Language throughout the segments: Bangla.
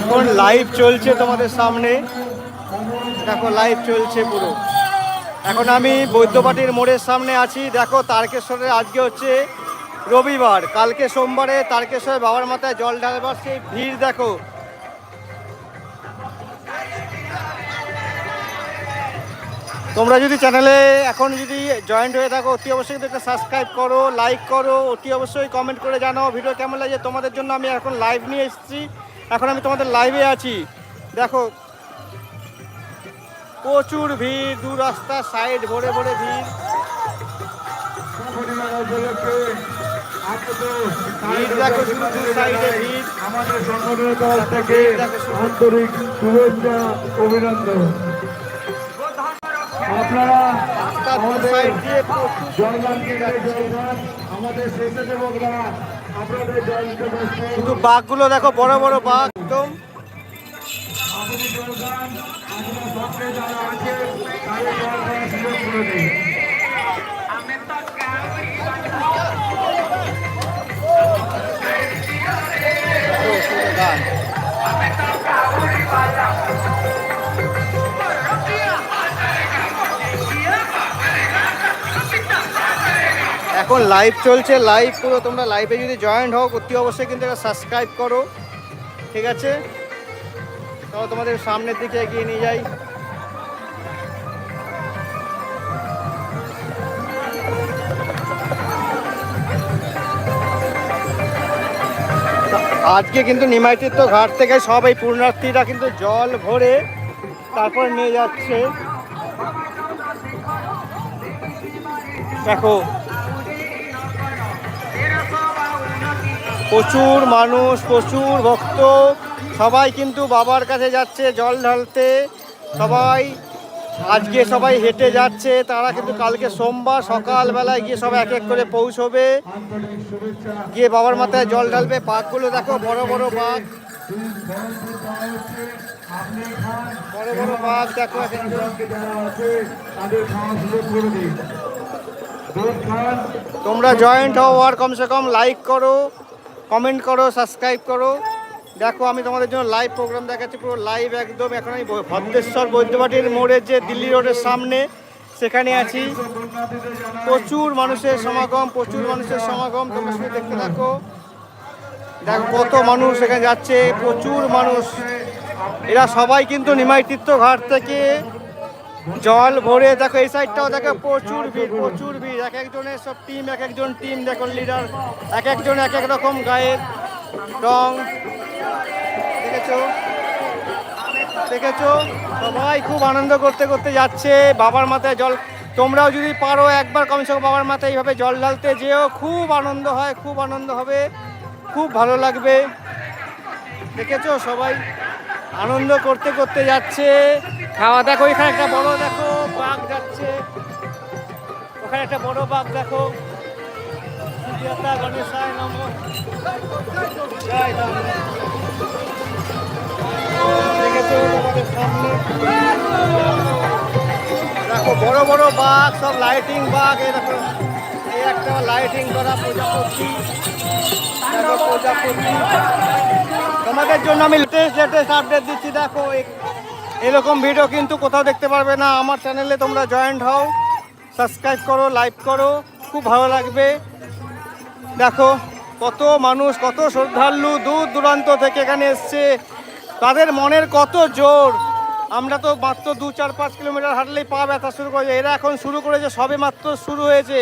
এখন লাইভ চলছে তোমাদের সামনে। দেখো লাইভ চলছে পুরো। এখন আমি বৈদ্যবাটির মোড়ের সামনে আছি। দেখো, তারকেশ্বরের আজকে হচ্ছে রবিবার। কালকে সোমবারে তারকেশ্বরের বাবার মাথায় জল ঢালবার সেই ভিড়, দেখো। তোমরা যদি চ্যানেলে এখন যদি জয়েন্ট হয়ে থাকো অতি অবশ্যই কিন্তু একটা সাবস্ক্রাইব করো লাইক করো অতি অবশ্যই কমেন্ট করে জানাও ভিডিও কেমন লাগে। তোমাদের জন্য আমি এখন লাইভ নিয়ে এসেছি। এখন আমি তোমাদের লাইভে আছি। দেখো প্রচুর ভিড় দু রাস্তা সাইড ভরে ভরে ভিড়। দেখো শুধু দু সাইডে ভিড়। আমাদের সংগঠনের তরফ থেকে আন্তরিক শুভেচ্ছা অভিনন্দন। আপনারা আমাদের স্বেচ্ছাসেবকরা আপনাদের জলকে শুধু বাঘগুলো দেখো বড় বড় বাঘ একদম। আপনার যারা আছে তাদের জলগান সুযোগ করে এখন লাইভ চলছে লাইভ পুরো তোমরা লাইভে যদি জয়েন্ট হও, অতি অবশ্যই কিন্তু এটা সাবস্ক্রাইব করো, ঠিক আছে? তাও তোমাদের সামনের দিকে এগিয়ে নিয়ে যাই। আজকে কিন্তু নিমাইতীর্থ ঘাট থেকে সব এই পূর্ণার্থীরা কিন্তু জল ভরে তারপর নিয়ে যাচ্ছে। দেখো প্রচুর মানুষ, প্রচুর ভক্ত। সবাই কিন্তু বাবার কাছে যাচ্ছে, জল ঢালতে। সবাই আজকে সবাই হেঁটে যাচ্ছে। তারা কিন্তু কালকে সোমবার সকালবেলায় গিয়ে সব এক এক করে পৌঁছবে। গিয়ে বাবার মাথায় জল ঢালবে। বাঘগুলো দেখো, বড় বড় বাঘ। বড় বড় বাঘ, দেখো তোমরা জয়েন্ট হও আর কমসে কম লাইক করো। কমেন্ট করো সাবস্ক্রাইব করো। দেখো, আমি তোমাদের জন্য লাইভ প্রোগ্রাম দেখাচ্ছি, পুরো লাইভ একদম। এখন আমি ভদ্রেশ্বর বৈদ্যবাটির মোড়ে যে দিল্লি রোডের সামনে, সেখানে আছি। প্রচুর মানুষের সমাগম, প্রচুর মানুষের সমাগম, তোমরা শুধু দেখতে থাকো। দেখো, কত মানুষ এখানে যাচ্ছে, প্রচুর মানুষ। এরা সবাই কিন্তু নিমাই তীর্থ ঘাট থেকে জল ভরে দেখো, এই সাইডটাও দেখো, প্রচুর ভিড় প্রচুর ভিড়। এক একজনের সব টিম এক একজন টিম দেখো লিডার এক একজন এক এক রকম গায়ের রং। দেখেছ? দেখেছ? সবাই খুব আনন্দ করতে করতে যাচ্ছে, বাবার মাথায় জল। তোমরাও যদি পারো, একবার কমসে কম বাবার মাথায় এইভাবে জল ঢালতে যেও, খুব আনন্দ হয়, খুব আনন্দ হবে, খুব ভালো লাগবে। দেখেছ? সবাই আনন্দ করতে করতে যাচ্ছে। খাওয়া দেখো, এখানে একটা বড় দেখো বাঘ যাচ্ছে। ওখানে একটা বড় বাঘ দেখো। গণেশায় নম। সামনে? দেখো, বড় বড় বাঘ, সব লাইটিং বাঘ দেখো, এই একটা লাইটিং করা প্রজাপতি। প্রজাপতি। তোমাদের জন্য আমি লেটেস্ট লেটেস্ট আপডেট দিচ্ছি, দেখো এরকম ভিডিও কিন্তু কোথাও দেখতে পারবে না। আমার চ্যানেলে তোমরা জয়েন্ট হও সাবস্ক্রাইব করো লাইক করো, খুব ভালো লাগবে। দেখো, কত মানুষ, কত শ্রদ্ধালু দূর দূরান্ত থেকে এখানে এসছে। তাদের মনের কত জোর। আমরা তো মাত্র দু, চার, পাঁচ কিলোমিটার হাঁটলেই পা ব্যথা শুরু করেছে এরা এখন শুরু করেছে, সবে মাত্র শুরু হয়েছে।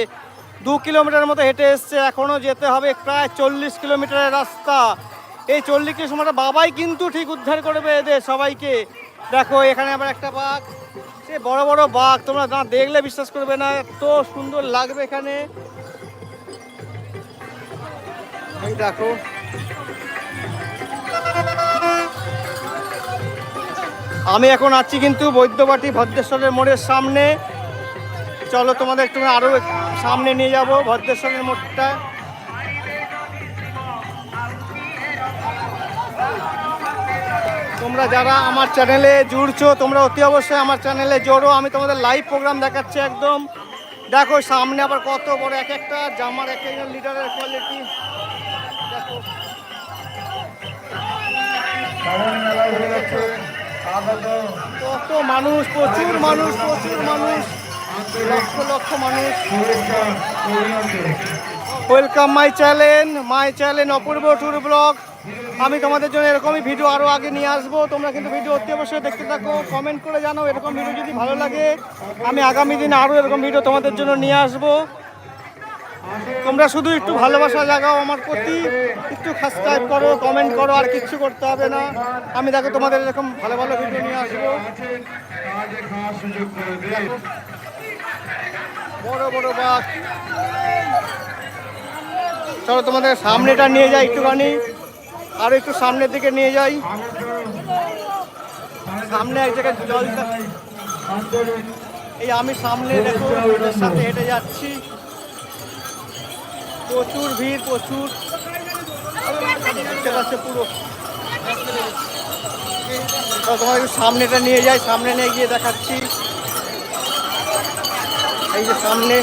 দু কিলোমিটার মতো হেঁটে এসছে এখনও যেতে হবে প্রায় চল্লিশ কিলোমিটারের রাস্তা। এই চল্লিশ কিলোমিটার বাবাই কিন্তু ঠিক উদ্ধার করবে এদের সবাইকে। দেখো, এখানে আবার একটা বাঘ। সে বড় বড় বাঘ, তোমরা না দেখলে বিশ্বাস করবে না, এত সুন্দর লাগবে এখানে। দেখো। আমি এখন আছি কিন্তু বৈদ্যবাটি ভদ্রেশ্বরের মোড়ের সামনে। চলো তোমাদের একটু আরও সামনে নিয়ে যাব, ভদ্রেশ্বরের মোড়টা। তোমরা যারা আমার চ্যানেলে জুড়ছো তোমরা অতি অবশ্যই আমার চ্যানেলে জোড়ো। আমি তোমাদের লাইভ প্রোগ্রাম দেখাচ্ছি একদম। দেখো সামনে আবার কত বড় এক একটা জামার এক একটা লিটারের কোয়ালিটি দেখো। কত মানুষ প্রচুর মানুষ প্রচুর মানুষ। লক্ষ লক্ষ মানুষ। Welcome my channel my channel Apurba tour blog আমি তোমাদের জন্য এরকমই ভিডিও আরও আগে নিয়ে আসব। তোমরা কিন্তু ভিডিও অতি অবশ্যই দেখতে থাকো কমেন্ট করে জানো এরকম ভিডিও যদি ভালো লাগে। আমি আগামী দিনে আরও এরকম ভিডিও তোমাদের জন্য নিয়ে আসব। তোমরা শুধু একটু ভালোবাসা জাগাও আমার প্রতি। একটু সাবস্ক্রাইব করো কমেন্ট করো, আর কিচ্ছু করতে হবে না। আমি দেখো তোমাদের এরকম ভালো ভালো ভিডিও নিয়ে আসব। বড় বড় বাঘ। চলো তোমাদের সামনেটা নিয়ে যাই একটুখানি। আরও একটু সামনের দিকে নিয়ে যাই। সামনে এক জায়গায় জল এই আমি সামনে দেখো ওদের সাথে হেঁটে যাচ্ছি। প্রচুর ভিড়, প্রচুর। পাচ্ছে পুরো। তোমার সামনেটা নিয়ে যাই, সামনে নিয়ে গিয়ে দেখাচ্ছি। এই যে সামনে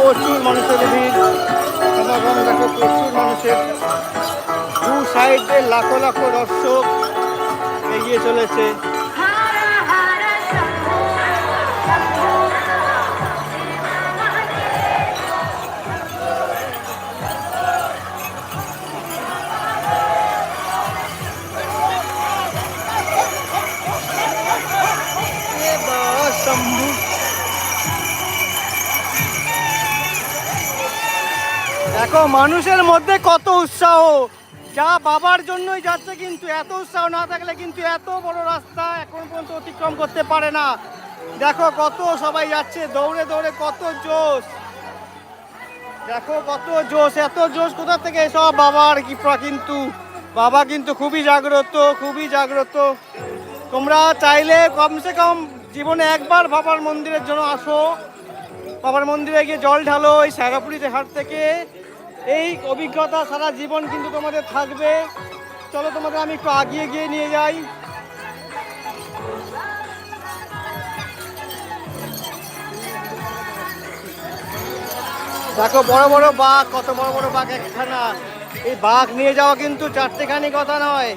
প্রচুর মানুষের ভিড়। প্রচুর মানুষের। দু সাইডে লাখো লাখো দর্শক এগিয়ে চলেছে। মানুষের মধ্যে কত উৎসাহ। যা বাবার জন্যই যাচ্ছে কিন্তু এত উৎসাহ না থাকলে কিন্তু এত বড় রাস্তা এখন পর্যন্ত অতিক্রম করতে পারে না। দেখো কত সবাই যাচ্ছে, দৌড়ে দৌড়ে কত জোশ। দেখো কত জোশ, এত জোশ কোথা থেকে এসব বাবার কৃপা কিন্তু, বাবা কিন্তু খুবই জাগ্রত খুবই জাগ্রত। তোমরা চাইলে কমসে কম জীবনে একবার বাবার মন্দিরের জন্য আসো। বাবার মন্দিরে গিয়ে জল ঢালো এই সাগাপুরিতে হাট থেকে। এই অভিজ্ঞতা সারা জীবন কিন্তু তোমাদের থাকবে। চলো তোমাদের আমি একটু আগিয়ে গিয়ে নিয়ে যাই। দেখো, বড় বড় বাঘ, কত বড় বড় বাঘ একখানা। এই বাঘ নিয়ে যাওয়া কিন্তু চারটেখানি কথা নয়।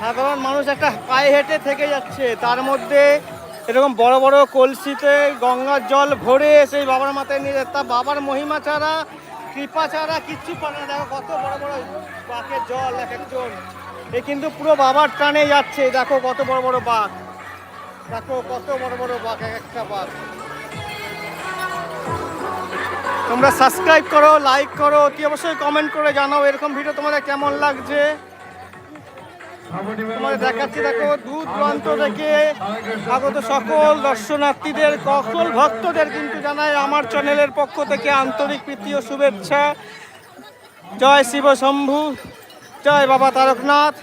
সাধারণ মানুষ একটা পায়ে হেঁটে থেকে যাচ্ছে। তার মধ্যে এরকম বড় বড় কলসিতে গঙ্গার জল ভরে সেই বাবার মাথায় নিয়ে তা বাবার মহিমা ছাড়া কৃপা ছাড়া কিচ্ছু পারে না। দেখো কত বড় বড় বাঘের জল এক একজন। এ কিন্তু পুরো বাবার টানে যাচ্ছে। দেখো কত বড় বড় বাঘ দেখো কত বড় বড় বাঘ এক একটা বাঘ তোমরা সাবস্ক্রাইব করো লাইক করো অতি অবশ্যই কমেন্ট করে জানাও এরকম ভিডিও তোমাদের কেমন লাগছে। তোমাদের দেখাচ্ছি, দেখো, দূর দূরান্ত থেকে আগত সকল দর্শনার্থীদের, সকল ভক্তদের কিন্তু জানাই আমার চ্যানেলের পক্ষ থেকে আন্তরিক প্রীতি ও শুভেচ্ছা। জয় শিব শম্ভু জয় বাবা তারকনাথ।